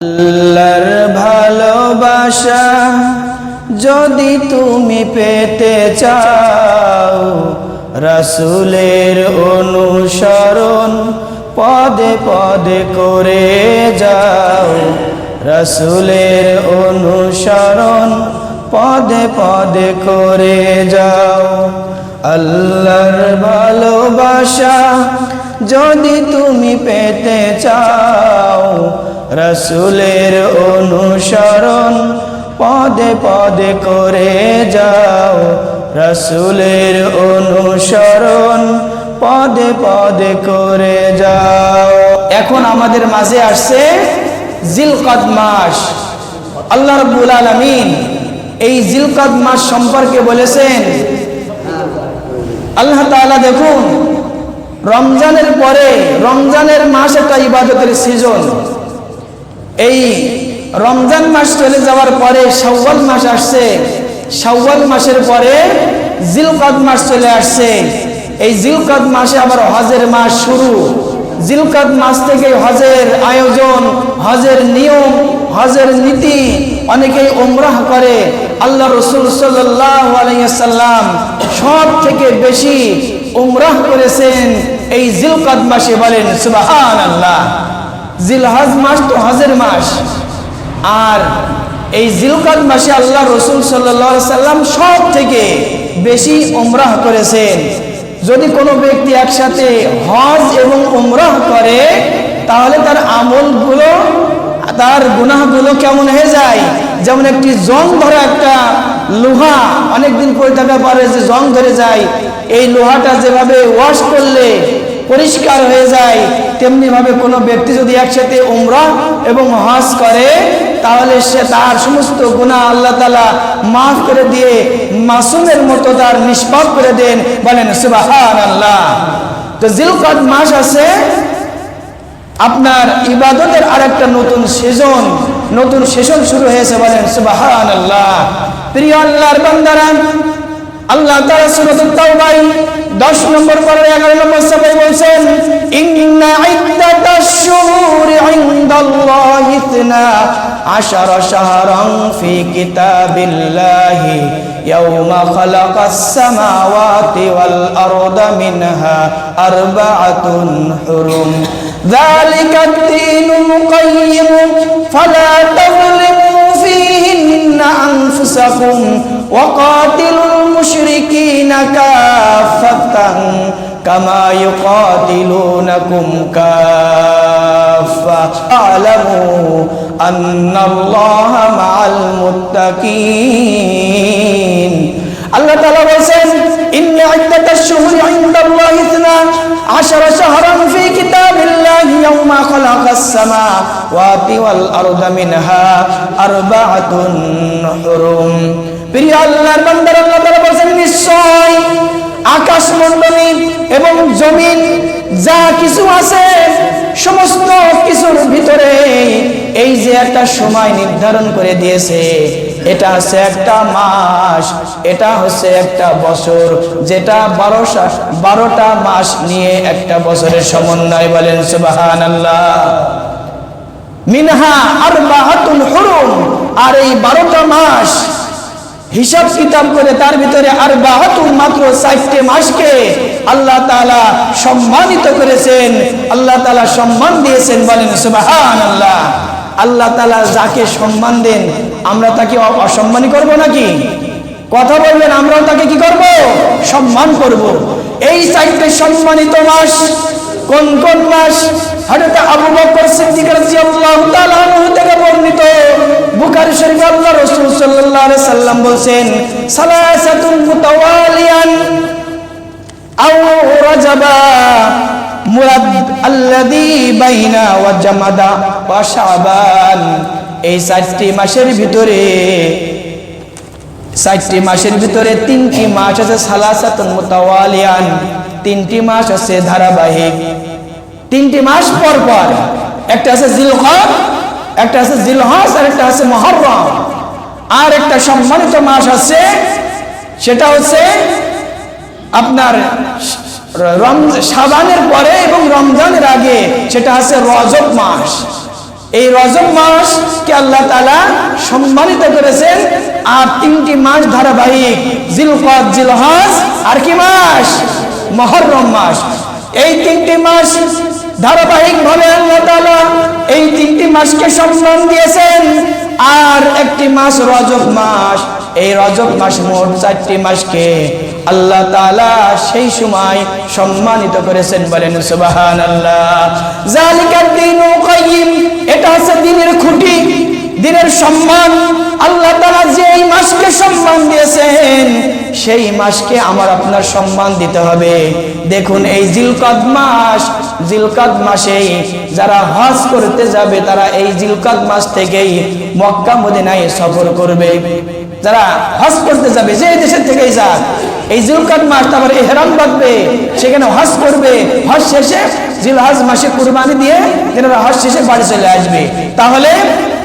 আল্লাহর ভালোবাসা যদি তুমি পেতে চাও, রাসুলের অনুসরণ পদে পদে করে যাও। রাসুলের অনুসরণ পদে পদে করে যাও। আল্লাহর ভালোবাসা যদি তুমি পেতে চাও, রসুলের অনুসরণ পদে পদে করে যাও। রসুলের অনুসরণ পদে পদে করে যাও। এখন আমাদের মাঝে আসছে জিলকদ মাস আল্লাহ রব্বুল আলমিন এই জিলকদ মাস সম্পর্কে বলেছেন আল্লাহ তাআলা দেখুন, রমজানের পরে, রমজানের মাস একটা ইবাদতের সিজন এই রমজান মাস চলে যাওয়ার পরে শাওয়াল মাস আসছে। শাওয়াল মাসের পরে জিলকদ মাস চলে আসছে। এই জিলকদ মাসে আবার হজের মাস শুরু। জিলকদ মাস থেকে হজের আয়োজন, হজের নিয়ম, হজের নীতি অনেকেই ওমরাহ করে। আল্লাহ রসুল সাল্লাম সব থেকে বেশি উমরাহ করেছেন এই জিলকদ মাসে বলেন সুবাহান আল্লাহ জিলহজ মাস তো হজের মাস। আর এই জিলকদ মাসে আল্লাহ রসুল সাল্লাম সব থেকে বেশি উমরাহ করেছেন। যদি কোনো ব্যক্তি একসাথে হজ এবং উমরাহ করে, তাহলে তার আমলগুলো তার গুনাহগুলো কেমন হয়ে যায়? যেমন একটি জং ধরা একটা লোহা, অনেকদিন পরে থাকার পরে যে জং ধরে যায়, এই লোহাটা যেভাবে ওয়াশ করলে পরিষ্কার হয়ে যায় তেমনি ভাবে কোনো ব্যক্তি যদি একসাথে উমরা এবং হজ করে, তাহলে সে তার সমস্ত গুণা আল্লাহ তালা মাফ করে দিয়ে মাসুমের মতো তার নিষ্পাপ করে দেন, বলেন সুবাহান আল্লাহ তো জিলকদ মাস আছে আপনার ইবাদতের আরেকটা নতুন সেজন নতুন সেশন শুরু হয়েছে বলেন সুবাহান আল্লাহ প্রিয় আল্লাহর বান্দারা, আল্লাহ তাআলা সূরাতুত তাওবায় 10 নম্বর পরে 11 নম্বর সবাই বলছেন, ইন্না ইদ্দাতাশ শুহুরি ইনদাল্লাহি আশারা শাহরান ফি কিতাবিল্লাহি খালাকাস সামাওয়াতি ওয়াল আরদা মিনহা আরবাআতুন হুরুম। ذلك الدين القيم فلا تظلموا فيهن أنفسكم وقاتلوا المشركين كافة كما يقاتلونكم كافة اعلموا أن الله مع المتقين الله تعالى বলছেন إن عدة الشهور عند الله اثنا عشر شهرا في كتاب الله يوم خلق السماوات والأرض منها أربعة حرم প্রিয় আল্লাহর বান্দার আল্লাহ তাআলা বলেন নিশ্চয় আকাশ মণ্ডলী এবং জমিন যা কিছু আছে সমস্ত কিছুর ভিতরে এই যে একটা সময় নির্ধারণ করে দিয়েছে এটা হচ্ছে একটা মাস, এটা হচ্ছে একটা বছর। যেটা বারোশা, বারোটা মাস নিয়ে একটা বছরের সমন্বয় বলেন সুবাহান আল্লাহ মিনহা আর বাহাতুল হরুম। আর এই বারোটা মাস, হিসাব কিতাব করে তার ভিতরে আর বাহাতুর মাত্র চারটে মাসকে আল্লাহ তালা সম্মানিত করেছেন। আল্লাহ তালা সম্মান দিয়েছেন বলেন সুবাহান আল্লাহ আল্লাহ তালা যাকে সম্মান দেন, আমরা তাকে অ- অসম্মানী করব নাকি? কথা বলবেন আমরাও তাকে কি করব? সম্মান করব। এই চারটে সম্মানিত মাস কোন কোন মাস? হঠাৎ আবু বর্ণিত। আল্লাহ মুরাদ শাবান। এই মাসের ভিতরে মাসের ভিতরে তিনটি মাস আছে সালাসাতুন তিনটি মাস আছে ধারাবাহিক। তিনটি মাস পর পর, একটা আছে জিলহজ, একটা আছে জিলহজ, আর একটা আছে মহরম আর একটা সম্মানিত মাস আছে, সেটা হচ্ছে আপনার সাবানের পরে এবং রমজানের আগে, সেটা আছে রজব মাস। এই রজব মাস কে আল্লাহ তালা সম্মানিত করেছেন। আর তিনটি মাস ধারাবাহিক, জিলকদ, জিলহজ, আর কি মাস? মহরম মাস। এই তিনটি মাস ধারাবাহিক ভাবে আল্লাহ তালা এই তিনটি মাসকে সম্মান দিয়েছেন। একটি মাস রজব মাস। এই রজব মাস মোট চারটি মাসকে আল্লাহ তালা সেই সময় সম্মানিত করেছেন বলেন সুবাহান আল্লাহ জালিকার দিন এটা হচ্ছে দিনের খুঁটি, দিনের সম্মান। আল্লাহ তারা যে এই মাসকে সম্মান দিয়েছেন, সেই মাসকে আমার আপনার সম্মান দিতে হবে। দেখুন, এই জিলকদ মাস, জিলকদ মাসেই যারা হজ করতে যাবে, তারা এই জিলকদ মাস থেকেই মক্কা, মদিনায় সফর করবে। যারা হজ করতে যাবে যে দেশের থেকেই যাক এই জিলকদ মাস তারপর এহরাম বাঁধবে, সেখানে হজ করবে। হজ শেষে জিলহজ মাসে কুরবানি দিয়ে তেনারা হজ শেষে বাড়ি চলে আসবে। তাহলে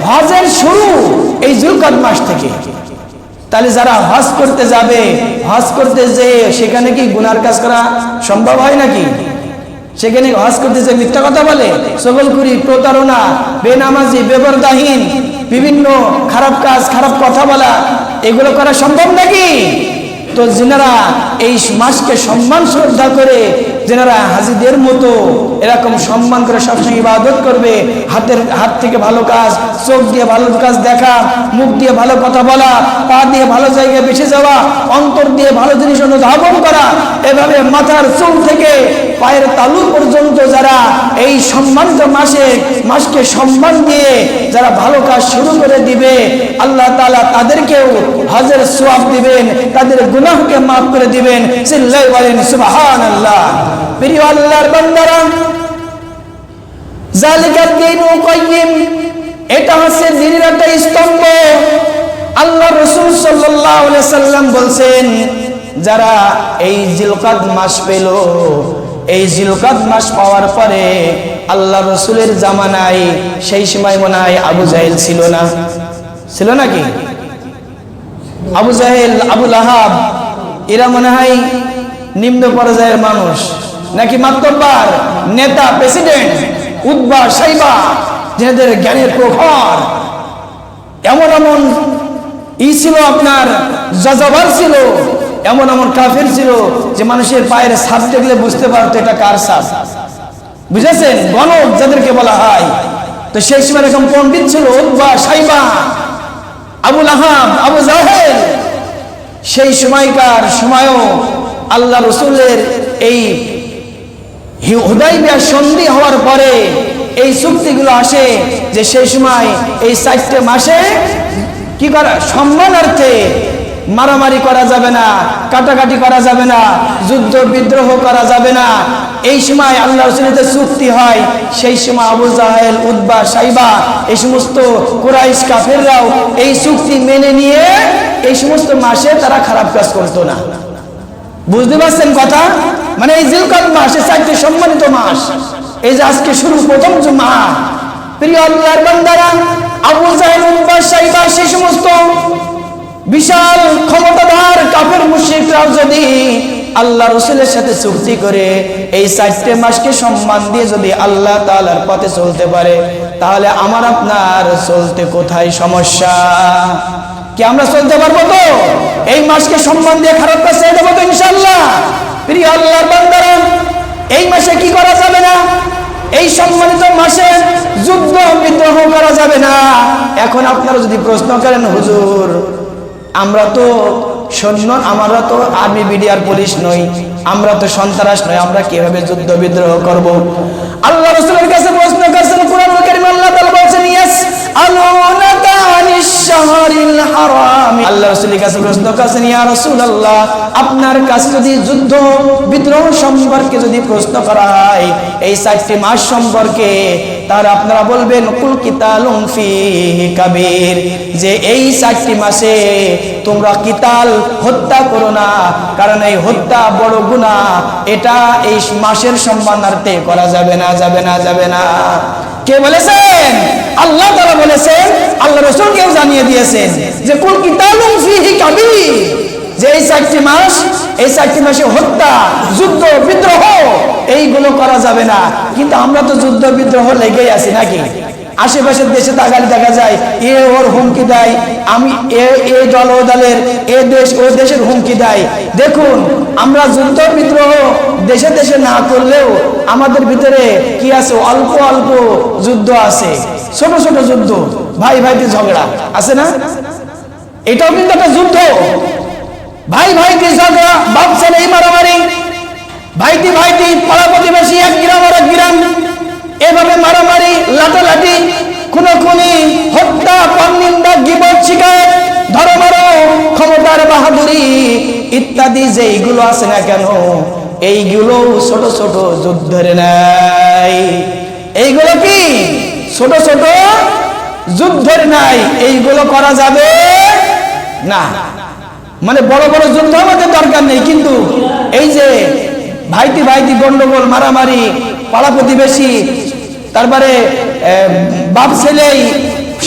হজের শুরু এই জিলকদ মাস থেকে। তাহলে যারা হজ করতে যাবে, হজ করতে যে সেখানে কি গুনার কাজ করা সম্ভব হয় নাকি? সেখানে হজ করতে যে মিথ্যা কথা বলে? সকলকুরি প্রতারণা, বেনামাজি, বেবরদাহীন, বিভিন্ন খারাপ কাজ, খারাপ কথা বলা, এগুলো করা সম্ভব নাকি? তো যেনারা এই মাসকে সম্মান শ্রদ্ধা করে যেনারা হাজিদের মতো এরকম সম্মান করে সবসময় ইবাদত করবে, হাতের হাত থেকে ভালো কাজ, চোখ দিয়ে ভালো কাজ দেখা, মুখ দিয়ে ভালো কথা বলা, পা দিয়ে ভালো জায়গায় বেছে যাওয়া, অন্তর দিয়ে ভালো জিনিস অনুধাবন করা, এভাবে মাথার চোখ থেকে পায়ের তালু পর্যন্ত যারা এই সম্মানিত মাসে, মাসকে সম্মান দিয়ে যারা ভালো কাজ শুরু করে দিবে, আল্লাহ তালা তাদেরকেও হজের সোয়াব দিবেন, তাদের গুনাহকে মাফ করে দিবেন। চিল্লাই বলেন, সুবহানাল্লাহ। প্রিয় আল্লাহর বান্দারা দীনুল কাইয়িম এটা হচ্ছে দিনের একটা স্তম্ভ। আল্লাহ রসুল আলাইহি সাল্লাম বলছেন, যারা এই জিলকাদ মাস পেল এই জিলকাদ মাস পাওয়ার পরে আল্লাহ রসুলের জামানায় সেই সময় মনে হয় আবু জাহেল ছিল না। ছিল নাকি আবু জাহেল আবুল আহাব এরা মনে হয় নিম্ন পর্যায়ের মানুষ। নাকি মাত্তব্বার নেতা, প্রেসিডেন্ট উদ্বা সাইবা যেনাদের জ্ঞানের প্রখর। এমন এমন ই ছিল আপনার যাযাবার ছিল। এমন এমন কাফের ছিল যে মানুষের পায়ের ছাপ দেখলে বুঝতে পারতো এটা কার ছাপ। বুঝেছেন? গণক যাদেরকে বলা হয়। তো সেই সময় এরকম পণ্ডিত ছিল সাইবা, আবুল আহাব, আবু জাহেল। সেই সময়কার সময়ও আল্লাহ রসুলের এই হুদাইবিয়া সন্ধি হওয়ার পরে এই চুক্তিগুলো আসে যে সেই সময় এই চারটে মাসে কি করা সম্মানার্থে মারামারি করা যাবে না, কাটাকাটি করা যাবে না, যুদ্ধ বিদ্রোহ করা যাবে না। এই সময় আল্লাহ রসুলের চুক্তি হয়, সেই সময় আবু জাহেল উদ্বা সাইবা, এই সমস্ত কুরাইশ কাফেররাও এই চুক্তি মেনে নিয়ে এই সমস্ত মাসে তারা খারাপ কাজ করতো না। বুঝতে পারছেন কথা? মানে এই জিলকাত মাস এই চারটি সম্মানিত মাস। এই যে আজকে শুরু, প্রথম জুমা প্রিয় আল্লাহর বান্দারা, আবু জাহেল উদ্বা সাইবা, সেই সমস্ত বিশাল ক্ষমতাধর কাপের মুশরিকরাও যদি আল্লাহ রসুলের সাথে চুক্তি করে এই চারটে মাসকে সম্মান দিয়ে যদি আল্লাহ তাআলার পথে চলতে পারে, তাহলে আমার আপনার চলতে কোথায় সমস্যা? কি আমরা চলতে পারব তো? এই মাসকে সম্মান দিয়ে খারাপ কাজ ছেড়ে দেবো তো ইনশাল্লাহ প্রিয় আল্লাহর বান্দারা, এই মাসে কি করা যাবে না? এই সম্মানিত মাসে যুদ্ধ বিদ্রোহ করা যাবে না। এখন আপনারা যদি প্রশ্ন করেন, হুজুর আমরা তো সৈন্য, আমরা তো আর্মি, বিডিআর, পুলিশ নই। আমরা তো সন্ত্রাস নই, আমরা কীভাবে যুদ্ধ বিদ্রোহ করব? আল্লাহ রসুলের কাছে প্রশ্ন করছেন কোরআন কারীম আল্লাহ তাআলা বলছেন, ইয়াস শাহরিল হারাম। আল্লাহ কাছে প্রশ্ন ইয়া রাসূলুল্লাহ, আপনার কাছে যদি যুদ্ধ বিদ্রোহ সম্পর্কে যদি প্রশ্ন করা হয়, এই চারটি মাস সম্পর্কে তার আপনারা বলবেন, কুল কিতালুম কাবীর। যে এই চারটি মাসে তোমরা কিতাল হত্যা করো না, কারণ এই হত্যা বড় গুনাহ। এটা এই মাসের সম্মানার্থে করা যাবে না যাবে না যাবে না। কে বলেছেন? আল্লাহ তাআলা বলেছেন, আল্লাহ রাসূল কেউ জানিয়ে দিয়েছেন যে, কুল কিতালুম ফিহি কাবীর। যে এই চারটি মাস, এই চারটি মাসে হত্যা, যুদ্ধ, বিদ্রোহ এইগুলো করা যাবে না। কিন্তু আমরা তো যুদ্ধ বিদ্রোহ লেগেই আছি নাকি? আশেপাশের দেশে তাকালে দেখা যায়, এ ওর হুমকি দেয়, আমি এ দল ও দলের, এ দেশ ও দেশের হুমকি দেয়। দেখুন, আমরা যুদ্ধ বিদ্রোহ দেশে দেশে না করলেও আমাদের ভিতরে কি আছে? অল্প অল্প যুদ্ধ আছে। ছোট ছোট যুদ্ধ, ভাই ভাইতে ঝগড়া, আছে না? এটাও কিন্তু একটা যুদ্ধ। ভাই ভাইতে ঝগড়া, বাপ ছেলে এই মারামারি। ভাইটি ভাইটি, পাড়া প্রতিবেশী, এক গ্রাম আর এক গ্রাম। এভাবে মারামারি, লাটালাটি, খুনোখুনি, হত্যা পরনিন্দা গিবত শিকায়ত ধরো মারো, ক্ষমতার বাহাদুরি ইত্যাদি যে এইগুলো আছে না কেন, এইগুলো ছোট ছোট যুদ্ধের নাই এইগুলো কি? ছোট ছোট যুদ্ধের নাই এইগুলো করা যাবে না। মানে বড় বড় যুদ্ধ আমাদের দরকার নেই, কিন্তু এই যে ভাইটি ভাইটি গন্ডগোল, মারামারি, পাড়া প্রতিবেশী, তারপরে বাপ ছেলেই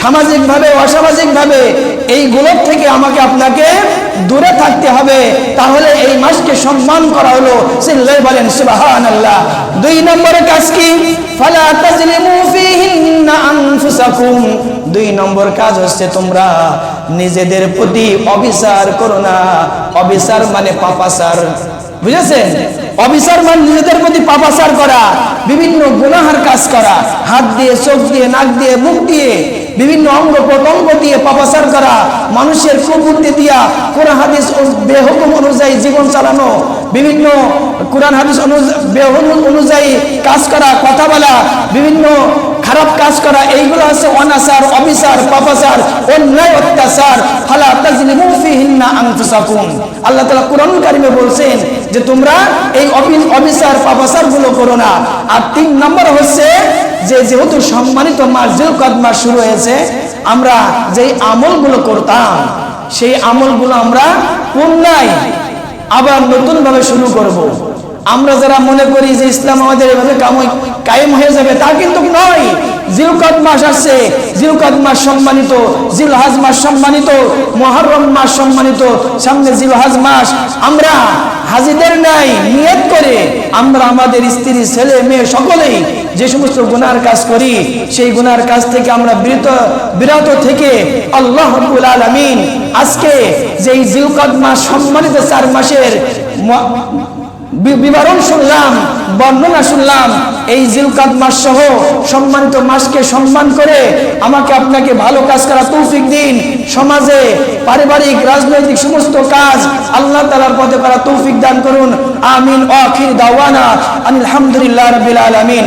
সামাজিকভাবে, অসামাজিকভাবে এইগুলোর থেকে আমাকে আপনাকে দূরে থাকতে হবে। তাহলে এই মাসকে সম্মান করা হলো। সিল্লাই বলেন সুবাহান আল্লাহ দুই নম্বরে কাজ কি? দুই নম্বর কাজ হচ্ছে তোমরা নিজেদের প্রতি অবিচার করো না। অবিচার মানে পাপাচার। বুঝেছেন? অবিচার মান নিজেদের প্রতি পাপাচার করা, বিভিন্ন গুনাহার কাজ করা, হাত দিয়ে, চোখ দিয়ে, নাক দিয়ে, মুখ দিয়ে, বিভিন্ন অঙ্গ প্রত্যঙ্গ দিয়ে পাপাচার করা, মানুষের কুবুদ্ধি দিয়া কোরআন, হাদিস বেহুকুম অনুযায়ী জীবন চালানো, বিভিন্ন কোরআন, হাদিস বেহুকুম অনুযায়ী কাজ করা, কথা বলা, বিভিন্ন খারাপ কাজ করা, এইগুলো হচ্ছে অনাচার, অবিচার, পাপাচার, অন্যায়, অত্যাচার। ফালা তাজলিমু ফিহিন্না আল্লাহ তাআলা কোরআন কারিমে বলছেন যে তোমরা এই অফিসার প্রফেসরগুলো করো না আর তিন নম্বর হচ্ছে যে যেহেতু সম্মানিত মাস যে মাস শুরু হয়েছে, আমরা যেই আমলগুলো করতাম, সেই আমলগুলো আমরা পুনরায় আবার নতুন ভাবে শুরু করব। আমরা যারা মনে করি যে ইসলাম আমাদের এভাবে কায়েম হয়ে যাবে, তা কিন্তু নয়। জিলকদ মাস আসছে। জিলকদ মাস সম্মানিত, জিলহাজ মাস সম্মানিত মহরম মাস সম্মানিত। সামনে জিলহাজ মাস। আমরা হাজিদের নাই, নিয়ত করে আমরা আমাদের স্ত্রী, ছেলে, মেয়ে সকলেই যে সমস্ত গুনার কাজ করি, সেই গুনার কাজ থেকে আমরা বিরত বিরত থেকে আল্লাহ রব্বুল আলামিন আজকে যেই জিলকদ মাস সম্মানিত চার মাসের বিবরণ শুনলাম, বর্ণনা শুনলাম, এই জিলকাত মাস সহ সম্মানিত মাসকে সম্মান করে আমাকে আপনাকে ভালো কাজ করা তৌফিক দিন। সমাজে পারিবারিক, রাজনৈতিক সমস্ত কাজ আল্লাহ তালার পথে করা তৌফিক দান করুন। আমিন আখির দাওয়ানা। আলহামদুলিল্লাহ রবিল আলমিন।